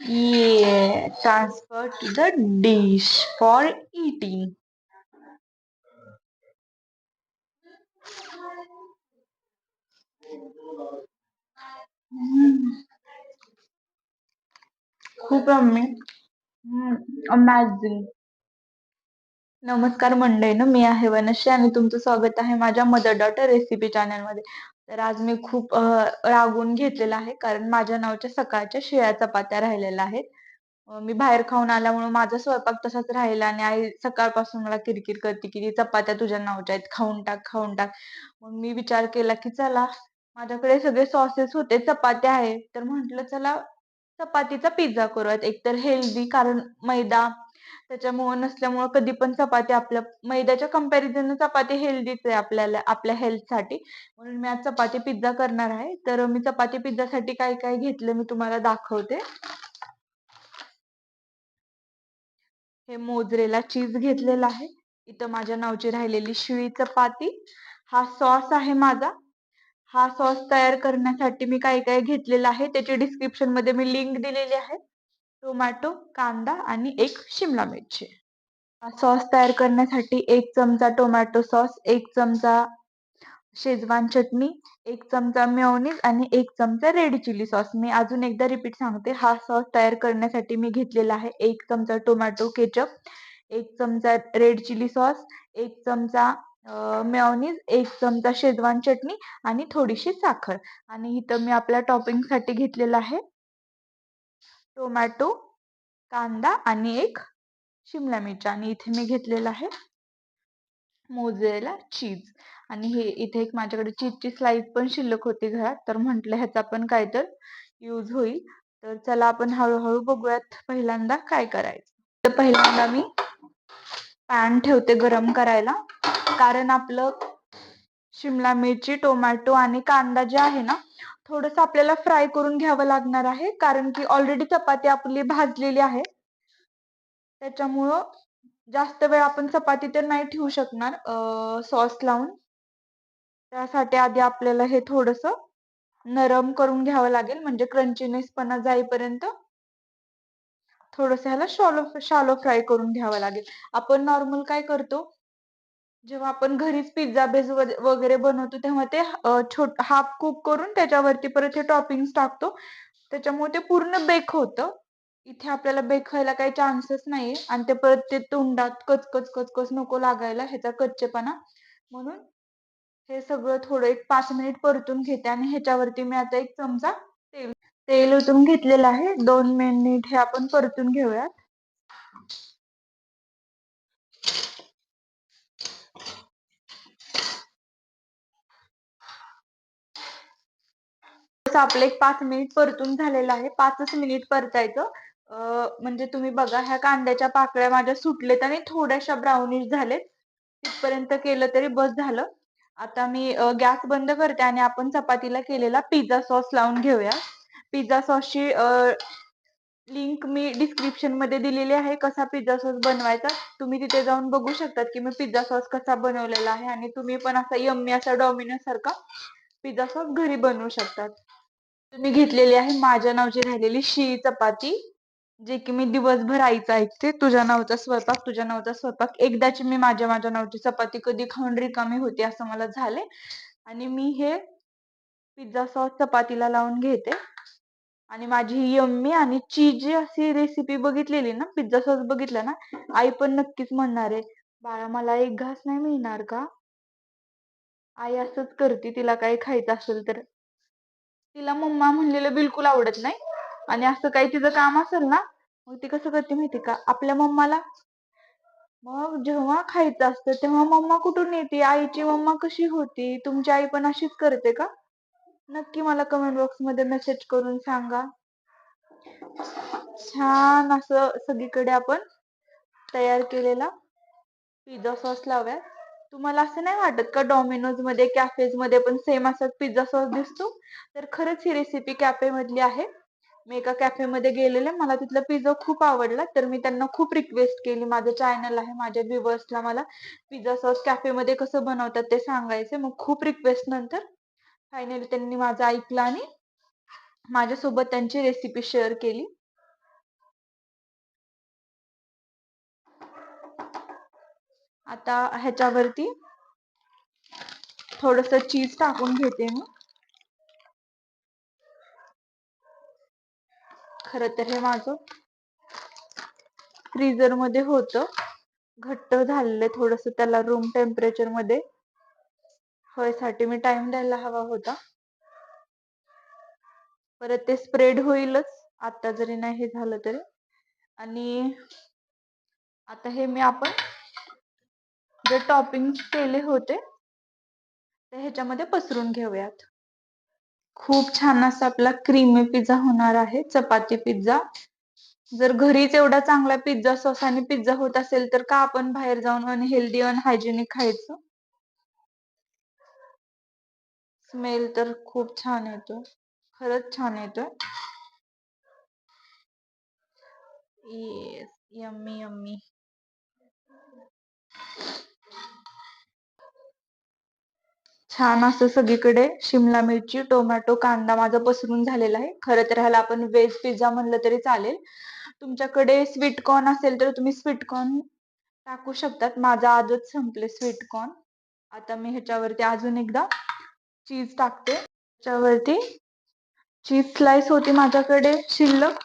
Yeah, transfer to the dish for eating. Mm. खूप अम्मी अमॅझिंग नमस्कार मंडळीनं मी आहे वनश्री आणि तुमचं स्वागत आहे माझ्या मदर डॉटर रेसिपी चॅनलमध्ये तर आज मी खूप अं, रागवून घेतलेला आहे. कारण माझ्या नावच्या सकाळच्या शिळ्या चपात्या राहिलेल्या आहेत. मी बाहेर खाऊन आल्यामुळे माझा स्वयंपाक तसाच राहिला आणि आई सकाळपासून मला किरकिर करते की "ती चपात्या तुझ्या नावच्या आहेत. खाऊन टाक खाऊन टाक. मग मी विचार केला की चला माझ्याकडे सगळे सॉसेस होते चपात्या आहे. तर म्हंटल चला चपातीचा पिझ्झा करूयात. एकतर हेल्दी कारण मैदा त्याच्यामुळे नसल्यामुळे कधी पण चपाती आपल्या मैद्याच्या कंपॅरिझन चपाती हेल्दीच आहे आपल्याला आपल्या हेल्थसाठी म्हणून मी आज चपाती पिझ्झा करणार आहे. तर मी चपाती पिझ्झासाठी काय काय घेतलं मी तुम्हाला दाखवते. हे मोजरेला चीज घेतलेला आहे. इथं माझ्या नावची राहिलेली शिळी चपाती. हा सॉस आहे माझा. हा सॉस तयार करण्यासाठी मी काय काय घेतलेला आहे त्याची डिस्क्रिप्शनमध्ये मी लिंक दिलेली आहे. टोमॅटो कांदा आणि एक शिमला मिरची. सॉस तयार करण्यासाठी एक चमचा टोमॅटो सॉस एक चमचा शेजवान चटणी एक चमचा मेयोनीज आणि एक चमचा रेड चिली सॉस. मी अजून एकदा रिपीट सांगते हा सॉस तयार करण्यासाठी मी घेतलेला आहे एक चमचा टोमॅटो केचप एक चमचा रेड चिली सॉस एक चमचा मेयोनीज एक चमचा शेजवान चटणी आणि थोडीशी साखर. आणि इथं मी आपल्या टॉपिंगसाठी घेतलेला आहे टोमॅटो कांदा आणि एक शिमला मिरची आणि इथे मी घेतलेला आहे. मोजेला चीज आणि हे इथे एक माझ्याकडे चीजची स्लाईस पण शिल्लक होती घरात तर म्हटलं ह्याचा पण काय तर यूज होईल. तर चला आपण हळूहळू बघूयात पहिल्यांदा काय करायचं. तर पहिल्यांदा मी पॅन ठेवते गरम करायला. कारण आपलं शिमला मिरची टोमॅटो आणि कांदा जे आहे ना थोडस आपल्याला फ्राय करून घ्यावं लागणार आहे कारण की ऑलरेडी चपाती आपली भाजलेली आहे. त्याच्यामुळं जास्त वेळ आपण चपाती तर नाही ठेवू शकणार सॉस लावून. त्यासाठी आधी आपल्याला हे थोडस नरम करून घ्यावं लागेल म्हणजे क्रंचीनेसपणा जाईपर्यंत. थोडस ह्याला शॉलो शालो फ्राय करून घ्यावं लागेल. आपण नॉर्मल काय करतो जेव्हा आपण घरीच पिझ्झा बेस वगैरे बनवतो तेव्हा ते छोट हाफ कुक करून त्याच्यावरती परत हे टॉपिंग टाकतो. त्याच्यामुळे ते पूर्ण बेक होतं. इथे आपल्याला बेक व्हायला काही चान्सेस नाही आणि ते परत ते तोंडात कचकच कचकच नको लागायला ह्याचा कच्चेपणा. म्हणून हे सगळं थोडं एक पाच मिनिट परतून घेते आणि ह्याच्यावरती मी आता एक चमचा तेल तेल ओतून घेतलेलं आहे. दोन मिनिट हे आपण परतून घेऊयात. आपलं एक पाच मिनिट परतून झालेलं आहे. पाचच मिनिट परतायचं. म्हणजे तुम्ही बघा ह्या कांद्याच्या पाकळ्या माझ्या सुटलेत आणि थोड्याशा ब्राउनिश झालेत. तिथपर्यंत केलं तरी बस झालं. आता मी गॅस बंद करते आणि आपण चपातीला केलेला पिझ्झा सॉस लावून घेऊया. पिझ्झा सॉसची लिंक मी डिस्क्रिप्शनमध्ये दिलेली आहे कसा पिझ्झा सॉस बनवायचा. तुम्ही तिथे जाऊन बघू शकतात की मी पिझ्झा सॉस कसा बनवलेला आहे आणि तुम्ही पण असा यम्मी असा डॉमिनोज सारखा पिझ्झा सॉस घरी बनवू शकतात. तुम्ही घेतलेली आहे माझ्या नावची राहिलेली शिळी चपाती जे की मी दिवसभर आईचं ऐकते. तुझ्या नावचा स्वयंपाक तुझ्या नावचा स्वयंपाक. एकदाची मी माझ्या माझ्या नावची चपाती कधी खाऊन रिकामी होती असं मला झाले आणि मी हे पिझ्झा सॉस चपातीला लावून घेते. आणि माझी यम्मी आणि चीज अशी रेसिपी बघितलेली ना पिझ्झा सॉस बघितला ना आई पण नक्कीच म्हणणार आहे बाळा मला एक घास नाही मिळणार का? आई असंच करते तिला काही खायचं असेल तर. तिला मम्मा म्हणलेलं बिलकुल आवडत नाही. आणि असं काही तिचं काम असेल ना मग ती कसं करते माहिती का? आपल्या मम्माला मग जेव्हा खायचं असतं तेव्हा मम्मा कुठून येते? आईची मम्मा कशी होती? तुमची आई पण अशीच करते का? नक्की मला कमेंट बॉक्समध्ये मेसेज करून सांगा. छान असं सगळीकडे आपण तयार केलेला पिझ्झा सॉस लावूयात. तुम्हाला असं नाही वाटत का डॉमिनोजमध्ये कॅफेजमध्ये पण सेम असं पिझ्झा सॉस दिसतो? तर खरंच ही रेसिपी कॅफे मधली आहे. मी एका कॅफे मध्ये गेलेले मला तिथला पिझ्झा खूप आवडला तर मी त्यांना खूप रिक्वेस्ट केली. माझं चॅनल आहे माझ्या व्ह्युअर्सला मला पिझ्झा सॉस कॅफे मध्ये कसं बनवतात ते सांगायचे मग खूप रिक्वेस्ट नंतर फायनली त्यांनी माझं ऐकलं आणि माझ्यासोबत त्यांची रेसिपी शेअर केली. आता ह्याच्यावरती थोडस चीज टाकून घेते मी. खर तर हे माझं फ्रीजरमध्ये होत. घट्ट झालेलं थोडस त्याला रूम टेम्परेचरमध्ये. होयसाठी मी टाइम द्यायला हवा होता. परत ते स्प्रेड होईलच. आता जरी नाही हे झालं तरी. आणि आता हे मी आपण जे टॉपिंग केले होते ते ह्याच्यामध्ये पसरून घेऊयात. खूप छान असा आपला क्रीमी पिझ्झा होणार आहे चपाती पिझ्झा जर घरीच एवढा चांगला पिझ्झा सॉस आणि पिझ्झा होत असेल तर का आपण बाहेर जाऊन अनहेल्दी अनहायजेनिक खायचं? स्मेल तर खूप छान येतो खरंच छान येतोय. येस यम्मी यम्मी छान असं सगळीकडे शिमला मिरची टोमॅटो कांदा माझा पसरून झालेला आहे. खरं तर ह्याला आपण व्हेज पिझ्झा म्हणलं तरी चालेल. तुमच्याकडे स्वीटकॉर्न असेल तर तुम्ही स्वीटकॉर्न टाकू शकतात. माझा आजच संपले स्वीटकॉर्न आता मी ह्याच्यावरती अजून एकदा चीज टाकते. ह्याच्यावरती चीज स्लाइस होती माझ्याकडे शिल्लक.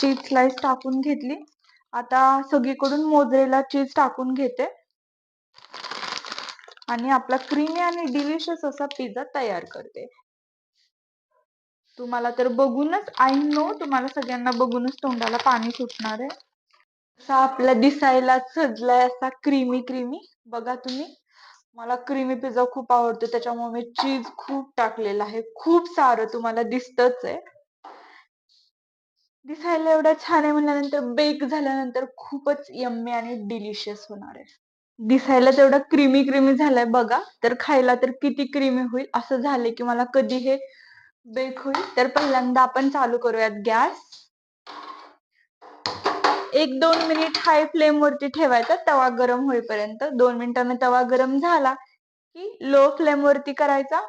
चीज स्लाइस टाकून घेतली. आता सगळीकडून मोजरेला चीज टाकून घेते. आणि आपला क्रीमी आणि डिलिशियस असा पिझ्झा तयार करते. तुम्हाला तर बघूनच आय नो तुम्हाला सगळ्यांना बघूनच तोंडाला पाणी सुटणार आहे. असा आपला दिसायला सजलाय असा क्रीमी क्रीमी बघा तुम्ही. मला क्रीमी पिझ्झा खूप आवडतो. त्याच्यामुळे मी चीज खूप टाकलेला आहे. खूप सारं तुम्हाला दिसतच आहे. दिसायला एवढा छान आहे म्हणल्यानंतर बेक झाल्यानंतर खूपच यम्मी आणि डिलिशियस होणार आहे. दिसायला तेवढा क्रीमी क्रीमी झालाय बघा. तर खायला तर किती क्रीमी होईल असं झालंय की मला कधी हे बेक होईल. तर पहिल्यांदा आपण चालू करूयात गॅस. एक दोन मिनिट हाय फ्लेम वरती ठेवायचा तवा गरम होईपर्यंत. दोन मिनिटांनी तवा गरम झाला की लो फ्लेम वरती करायचा.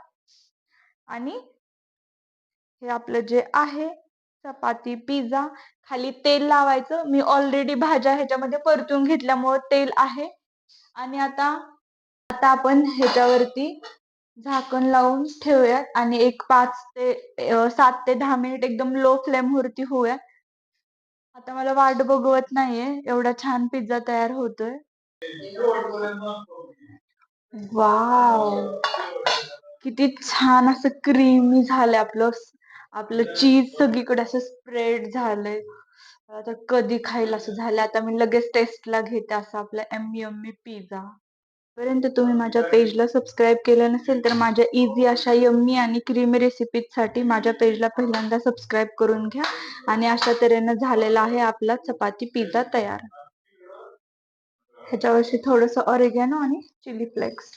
आणि हे आपलं जे आहे चपाती पिझ्झा खाली तेल लावायचं. मी ऑलरेडी भाज्या ह्याच्यामध्ये परतून घेतल्यामुळे तेल आहे. आणि आता आता आपण ह्याच्यावरती झाकण लावून ठेवूयात आणि एक पाच ते सात ते दहा मिनिट एकदम लो फ्लेम वरती होऊयात. आता मला वाट बघवत नाहीये एवढा छान पिझ्झा तयार होतोय. वाव किती छान असं क्रीमी झालंय आपलं आपलं चीज सगळीकडे असं स्प्रेड झालंय. आता कधी खाईल असं झालं आता मी लगेच टेस्टला घेते असं आपला एम्मी एम्मी पिझ्झा पर्यंत तुम्ही माझ्या पेजला सबस्क्राईब केलं नसेल तर माझ्या इझी अशा यम्मी आणि क्रीमी रेसिपीजसाठी माझ्या पेजला पहिल्यांदा सबस्क्राईब करून घ्या. आणि अशा तऱ्हेनं झालेला आहे आपला चपाती पिझ्झा तयार. ह्याच्यावरती थोडस ऑरेगॅनो आणि चिली फ्लेक्स